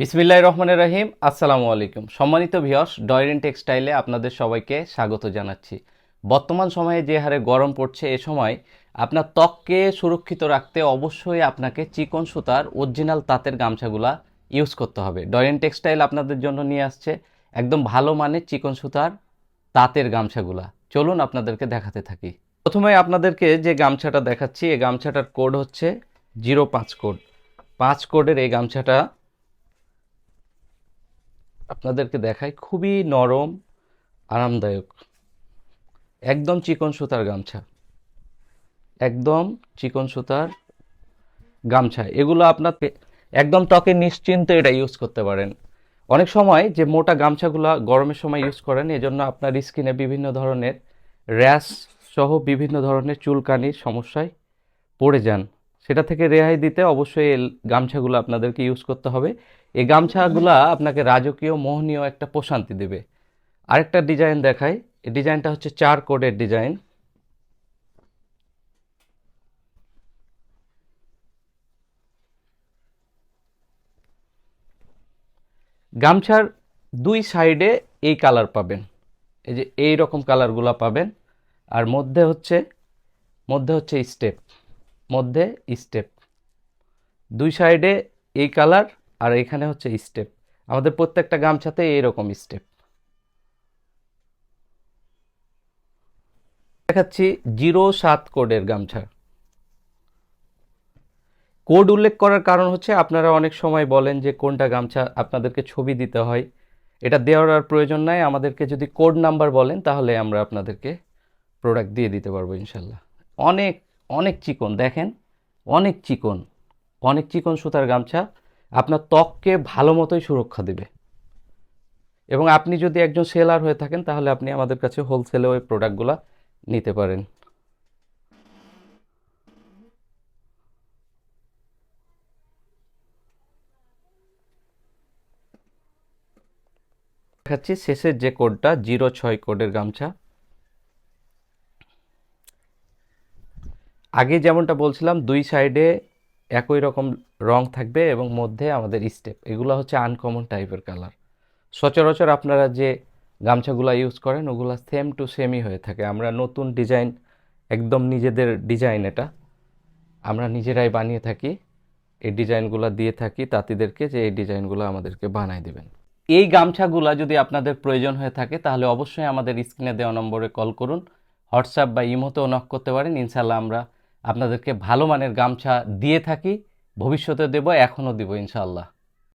বিসমিল্লাহ রহমানের রহিম, আসসালামু আলাইকুম। সম্মানিত ভিয়স ডয়রেন টেক্সটাইলে আপনাদের সবাইকে স্বাগত জানাচ্ছি। বর্তমান সময়ে যে হারে গরম পড়ছে, এ সময় আপনার ত্বককে সুরক্ষিত রাখতে অবশ্যই আপনাকে চিকন সুতার, অরিজিনাল তাঁতের গামছাগুলা ইউজ করতে হবে। ডয়রেন টেক্সটাইল আপনাদের জন্য নিয়ে আসছে একদম ভালো মানের চিকন সুতার তাঁতের গামছাগুলা। চলুন আপনাদেরকে দেখাতে থাকি। প্রথমে আপনাদেরকে যে গামছাটা দেখাচ্ছি এই গামছাটার কোড হচ্ছে জিরো পাঁচ কোড পাঁচ কোডের এই গামছাটা আপনাদেরকে দেখাই খুবই নরম, আরামদায়ক। একদম চিকন সুতার গামছা। একদম চিকন সুতার গামছা। এগুলো আপনার একদম ত্বকে নিশ্চিন্ত এটা ইউজ করতে পারেন। অনেক সময় যে মোটা গামছাগুলো গরমের সময় ইউজ করেন, এজন্য আপনার স্কিনে বিভিন্ন ধরনের র্যাশ সহ বিভিন্ন ধরনের চুলকানির সমস্যায় পড়ে যান। সেটা থেকে রেহাই দিতে অবশ্যই এই গামছাগুলো আপনাদেরকে ইউজ করতে হবে। এই গামছাগুলো আপনাকে রাজকীয়, মোহনীয় একটা প্রশান্তি দেবে। আরেকটা ডিজাইন দেখাই। এই ডিজাইনটা হচ্ছে চার কোডের ডিজাইন গামছার দুই সাইডে এই কালার পাবেন। এই যে এই রকম কালারগুলো পাবেন। আর মধ্যে হচ্ছে মধ্যে হচ্ছে স্টেপ মধ্যে স্টেপ দুই সাইডে এই কালার আর এখানে হচ্ছে স্টেপ আমাদের প্রত্যেকটা গামছাতে এইরকম স্টেপ দেখাচ্ছি জিরো সাত কোডের গামছা। কোড উল্লেখ করার কারণ হচ্ছে আপনারা অনেক সময় বলেন যে কোনটা গামছা আপনাদেরকে ছবি দিতে হয়। এটা দেওয়ার আর প্রয়োজন নাই। আমাদেরকে যদি কোড নাম্বার বলেন তাহলে আমরা আপনাদেরকে প্রোডাক্ট দিয়ে দিতে পারব ইনশাল্লাহ। অনেক অনেক চিকন, দেখেন, অনেক চিকন অনেক চিকন সুতার গামছা আপনার ত্বককে ভালো মতোই সুরক্ষা দেবে। এবং আপনি যদি একজন সেলার হয়ে থাকেন, তাহলে আপনি আমাদের কাছে হোলসেলে ওই প্রোডাক্টগুলো নিতে পারেন। দেখাচ্ছি শেষের যে কোডটা জিরো ছয় কোডের গামছা। আগে যেমনটা বলছিলাম, দুই সাইডে একই রকম রং থাকবে এবং মধ্যে আমাদের স্টেপ। এগুলো হচ্ছে আনকমন টাইপের কালার সচরাচর আপনারা যে গামছাগুলো ইউজ করেন, ওগুলো সেম টু সেমই হয়ে থাকে। আমরা নতুন ডিজাইন একদম নিজেদের ডিজাইন এটা। আমরা নিজেরাই বানিয়ে থাকি, এই ডিজাইনগুলো দিয়ে থাকি তাঁতিদেরকে যে এই ডিজাইনগুলো আমাদেরকে বানাই দেবেন। এই গামছাগুলো যদি আপনাদের প্রয়োজন হয়ে থাকে, তাহলে অবশ্যই আমাদের স্ক্রিনে দেওয়া নম্বরে কল করুন। হোয়াটসঅ্যাপ বা ইমোতেও নক করতে পারেন। ইনশাল্লাহ আমরা আপনাদেরকে ভালো মানের গামছা দিয়ে থাকি ভবিষ্যতে দেব এখনও দেব ইনশাআল্লাহ।